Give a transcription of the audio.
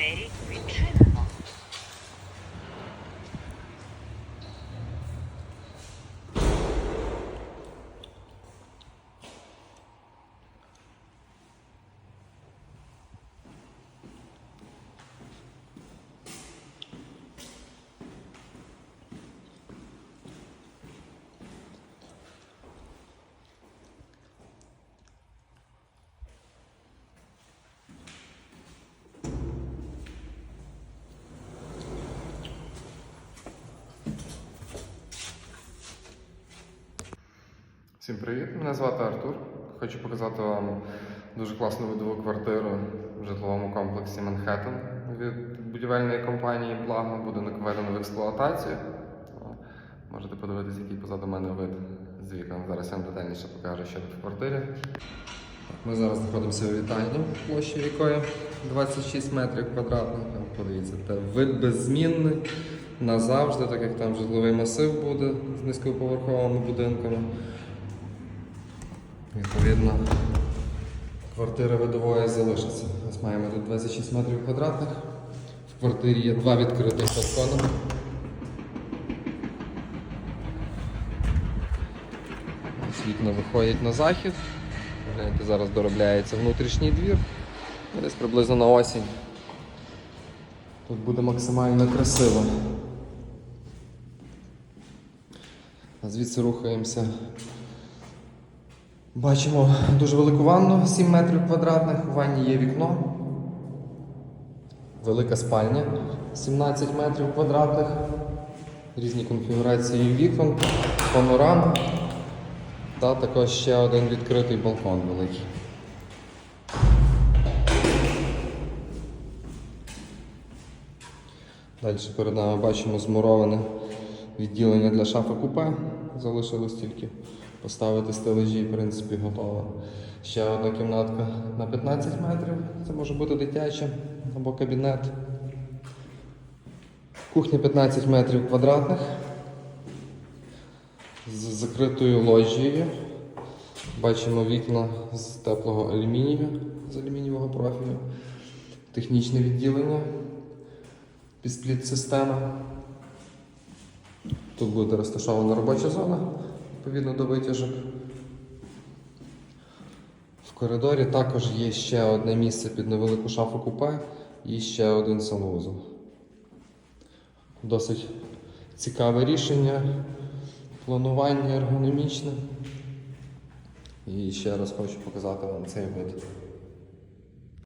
very quick. Всім привіт! Мене звати Артур. Хочу показати вам дуже класну видову квартиру в житловому комплексі Манхеттен від будівельної компанії Благо. Будинок введено в експлуатацію. Можете подивитися, який позаду мене вид з вікон. Зараз я вам детальніше покажу, що тут в квартирі. Ми зараз знаходимося у вітальні, площі якої 26 метрів квадратних. Подивіться, це вид беззмінний назавжди, так як там житловий масив буде з низькоповерховими будинками. Відповідно, квартира видової залишиться. Ось маємо тут 26 метрів квадратних. В квартирі є два відкритих балкони. Ось вікна виходять на захід. Гляньте, зараз доробляється внутрішній двір. Десь приблизно на осінь. Тут буде максимально красиво. Звідси рухаємося. Бачимо дуже велику ванну, 7 метрів квадратних. У ванні є вікно. Велика спальня 17 метрів квадратних. Різні конфігурації вікон, панорама. Та також ще один відкритий балкон великий. Далі перед нами бачимо змуроване відділення для шафи купе. Залишилось тільки поставити стележі, в принципі, готово. Ще одна кімнатка на 15 метрів. Це може бути дитяча або кабінет. Кухня 15 метрів квадратних з закритою лоджією. Бачимо вікна з теплого алюмінію, з алюмінієвого профілю, технічне відділення, підспліт-система. Тут буде розташована робоча зона, відповідно до витяжок. В коридорі також є ще одне місце під невелику шафу купе і ще один санвузол. Досить цікаве рішення, планування ергономічне. І ще раз хочу показати вам цей вид.